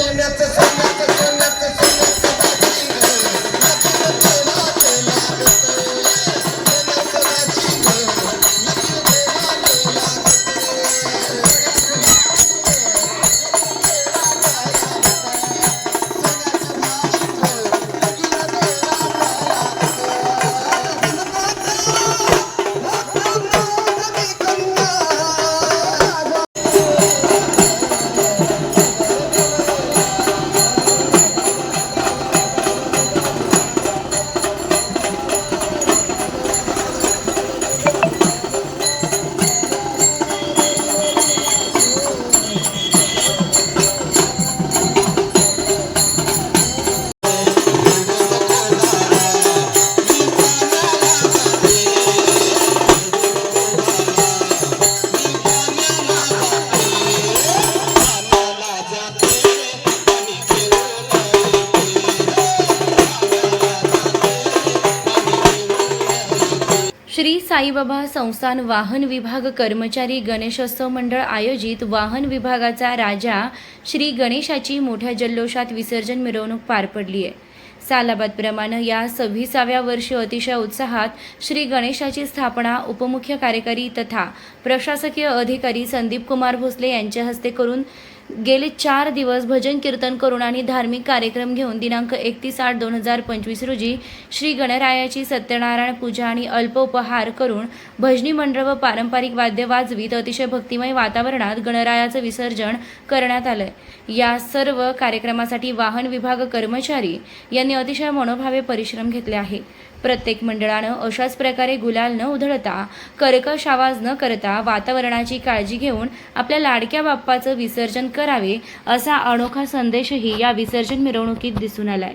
सोन्याचं सोन्याचं. साईबाबा संस्थान वाहन विभाग कर्मचारी गणेशोत्सव मंडळ आयोजित वाहन विभागाचा राजा श्री गणेशाची मोठ्या जल्लोषात विसर्जन मिरवणूक पार पडली आहे. सालाबादप्रमाणे या सव्वीसाव्या वर्षी अतिशय उत्साहात श्री गणेशाची स्थापना उपमुख्य कार्यकारी तथा प्रशासकीय अधिकारी संदीप कुमार भोसले यांच्या हस्ते करून गेले चार दिवस भजन कीर्तन करून आणि धार्मिक कार्यक्रम घेऊन दिनांक एकतीस आठ दोन हजार पंचवीस रोजी श्री गणरायाची सत्यनारायण पूजा आणि अल्प उपहार करून भजनी मंडळ व पारंपरिक वाद्य वाजवीत अतिशय भक्तिमय वातावरणात गणरायाचं विसर्जन करण्यात आलंय. या सर्व कार्यक्रमासाठी वाहन विभाग कर्मचारी यांनी अतिशय मनोभावे परिश्रम घेतले आहे प्रत्येक मंडळानं अशाच प्रकारे गुलाल न उधळता कर्कश आवाज न करता वातावरणाची काळजी घेऊन आपल्या लाडक्या बाप्पाचं विसर्जन करावे असा अनोखा संदेशही या विसर्जन मिरवणुकीत दिसून आलाय.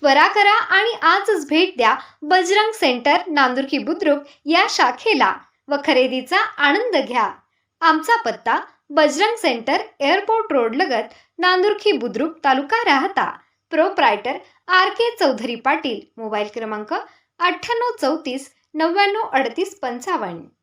त्वरा करा आणि आजच भेट द्या बजरंग सेंटर नांदुर्की बुद्रुक या शाखेला. व खरेदीचा आनंद घ्या. आमचा पत्ता बजरंग सेंटर एअरपोर्ट रोड लगत Nandurki Budruk taluka Rahata. Proprietor R K Chaudhari Patil. Mobile क्रमांक अठ्ठ्याण्णव चौतीस नव्याण्णव अडतीस पंचावन्न.